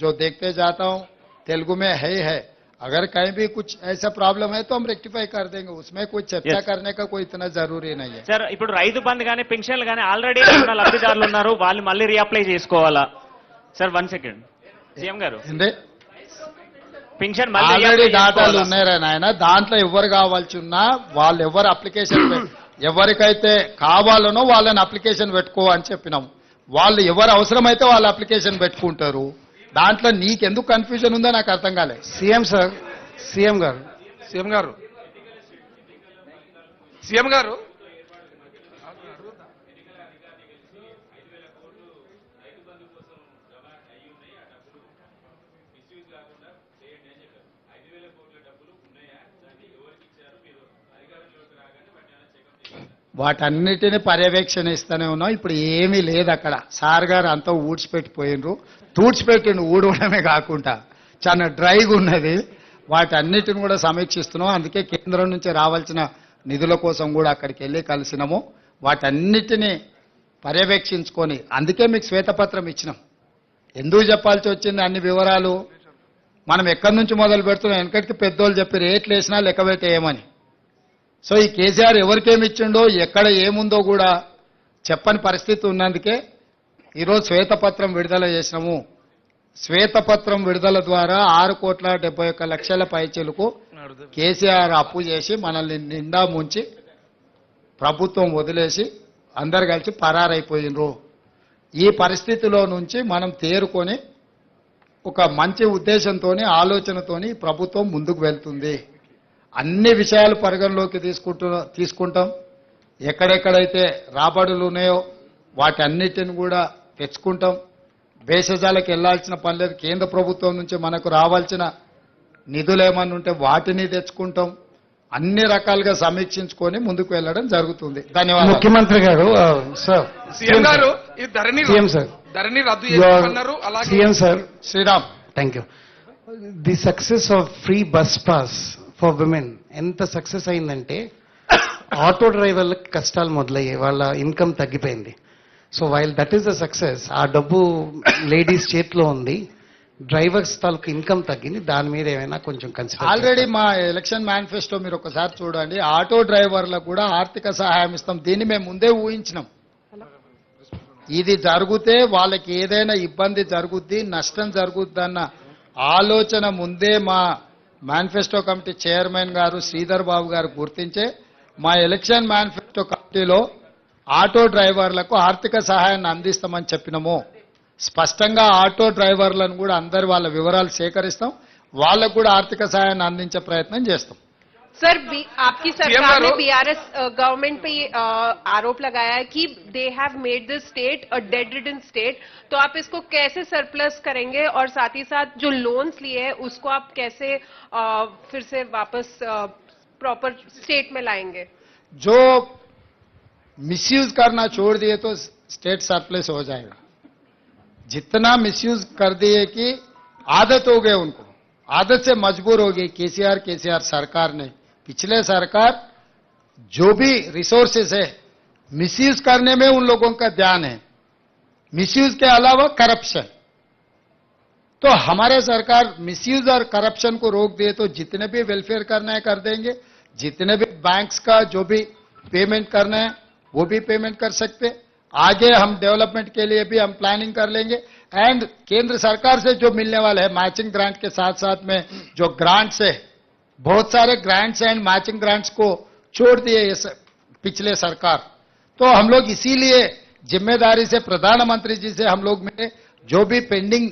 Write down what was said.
जो देखते जाता हूँ तेलुगु में है ही है अगर कहीं भी कुछ ऐसा प्रॉब्लम है तो हम रेक्टिफाई कर देंगे उसमें कोई चर्चा Yes. करने का कोई इतना जरूरी नहीं है సార్ ఇప్పుడు రైతు బంధు కానీ పెన్షన్లు కానీ ఆల్రెడీ ఉన్న లబ్ధిదారులు ఉన్నారు వాళ్ళు మళ్ళీ రీఅప్లై చేసుకోవాలా సార్ వన్ సెకండ్ సీఎం గారు ఏంటి? పెన్షన్ మళ్ళీ ఆల్రెడీ reapply డాటాలు చేసుకోవాలా? ఉన్నారా నాయన దాంట్లో ఎవరు కావాల్సి ఉన్నా వాళ్ళు ఎవరు అప్లికేషన్ పె- ఎవరికైతే కావాలనో వాళ్ళని అప్లికేషన్ పెట్టుకో అని చెప్పినాం వాళ్ళు ఎవరు అవసరమైతే వాళ్ళు అప్లికేషన్ పెట్టుకుంటారు దాంట్లో నీకెందుకు కన్ఫ్యూజన్ ఉందో నాకు అర్థం కాలేదు సీఎం సార్ సీఎం గారు. సీఎం గారు. సీఎం గారు. వాటన్నిటిని పర్యవేక్షణ ఇస్తూనే ఉన్నాం ఇప్పుడు ఏమీ లేదు అక్కడ. సార్ గారు అంతా ఊడ్చిపెట్టిపోయినరు. తూడ్చిపెట్టిండు ఊడవడమే కాకుండా. చాలా డ్రైగా ఉన్నది. వాటన్నిటిని కూడా సమీక్షిస్తున్నాం. అందుకే కేంద్రం నుంచి రావాల్సిన నిధుల కోసం కూడా అక్కడికి వెళ్ళి కలిసినాము. వాటన్నిటిని పర్యవేక్షించుకొని అందుకే మీకు శ్వేతపత్రం ఇచ్చినాం. ఎందుకు చెప్పాల్సి వచ్చింది? అన్ని వివరాలు మనం ఎక్కడి నుంచి మొదలు పెడుతున్నాం? వెనకటికి పెద్దోళ్ళు చెప్పి రేట్లు వేసినా లెక్క పెట్టేయమని సో ఈ కేసీఆర్ ఎవరికేమి ఇచ్చిండో ఎక్కడ ఏముందో కూడా చెప్పని పరిస్థితి ఉన్నందుకే ఈరోజు శ్వేతపత్రం విడుదల చేసినాము. శ్వేతపత్రం విడుదల ద్వారా ఆరు కోట్ల డెబ్బై ఒక్క లక్షల పైచీలకు కేసీఆర్ అప్పు చేసి మనల్ని నిండా ముంచి ప్రభుత్వం వదిలేసి అందరు కలిసి పరారైపోయినరు. ఈ పరిస్థితిలో నుంచి మనం తేరుకొని ఒక మంచి ఉద్దేశంతో ఆలోచనతోని ప్రభుత్వం ముందుకు వెళ్తుంది. అన్ని విషయాలు పరిగణలోకి తీసుకుంటూ తీసుకుంటాం. ఎక్కడెక్కడైతే రాబడులు ఉన్నాయో వాటన్నిటిని కూడా తెచ్చుకుంటాం. భేషజాలకు వెళ్ళాల్సిన పని లేదు. కేంద్ర ప్రభుత్వం నుంచి మనకు రావాల్సిన నిధులు ఏమన్నా ఉంటే వాటిని తెచ్చుకుంటాం. అన్ని రకాలుగా సమీక్షించుకొని ముందుకు వెళ్ళడం జరుగుతుంది. ధన్యవాదాలు. ముఖ్యమంత్రి గారు సార్. సీఎం గారు ఈ ధరణి సీఎం సార్. ధరణి రద్దు యువర్ చేస్తున్నారు అలాగే CM sir. Sriram. Thank you the success of free bus pass for women ఎంత సక్సెస్ అయిందంటే ఆటో డ్రైవర్లకు కష్టాలు మొదలయ్యాయి వాళ్ళ ఇన్కమ్ తగ్గిపోయింది. So while that is the success ఆ డబ్బు లేడీస్ చేతిలో ఉంది డ్రైవర్స్ తాలూకు ఇన్కమ్ తగ్గింది దాని మీద ఏమైనా కొంచెం కన్సిడర్ ఆల్రెడీ మా ఎలక్షన్ మేనిఫెస్టో మీరు ఒకసారి చూడండి ఆటో డ్రైవర్లకు కూడా ఆర్థిక సహాయం ఇస్తాం దీన్ని మేము ముందే ఊహించినాం. ఇది జరిగితే వాళ్ళకి ఏదైనా ఇబ్బంది జరుగుద్ది నష్టం జరుగుద్దన్న ఆలోచన ముందే మా మేనిఫెస్టో కమిటీ చైర్మన్ గారు శ్రీధర్ బాబు గారు గుర్తించే మా ఎలక్షన్ మేనిఫెస్టో కమిటీలో ఆటో డ్రైవర్లకు ఆర్థిక సహాయాన్ని అందిస్తామని చెప్పినాము. స్పష్టంగా ఆటో డ్రైవర్లను కూడా అందరు వాళ్ళ వివరాలు సేకరిస్తాం. వాళ్ళకు కూడా ఆర్థిక సహాయాన్ని అందించే ప్రయత్నం చేస్తాం. सर बी- आपकी सरकार ने बीआरएस गवर्नमेंट पे ये आरोप लगाया है कि they have made the state a debt ridden state तो आप इसको कैसे सरप्लस करेंगे और साथ ही साथ जो लोन्स लिए हैं उसको आप कैसे अ, फिर से वापस प्रॉपर स्टेट में लाएँगे? जो मिसयूज करना छोड़ दिए तो स्टेट सरप्लस हो जाएगा। जितना मिसयूज कर दिए कि आदत हो गए उनको आदत से मजबूर हो गई केसीआर केसीआर सरकार ने। पिछले सरकार जो भी रिसोर्सेस है मिसयूज करने में उन लोगों का ध्यान है। मिसयूज के अलावा करप्शन तो हमारे सरकार मिसयूज और करप्शन को रोक दिए तो जितने भी वेलफेयर करना है कर देंगे। जितने भी बैंक्स का जो भी पेमेंट करना है, वो भी पेमेंट कर सकते आगे हम डेवलपमेंट के लिए भी हम प्लानिंग कर लेंगे। एंड केंद्र सरकार से जो मिलने वाला है मैचिंग ग्रांट के साथ साथ में जो ग्रांट्स है बहुत सारे ग्रांट्स एंड मैचिंग ग्रांट्स को छोड़ दिए ये पिछले सरकार। तो हम लोग इसीलिए ज़िम्मेदारी से प्रधानमंत्री जी से हम लोग में जो भी पेंडिंग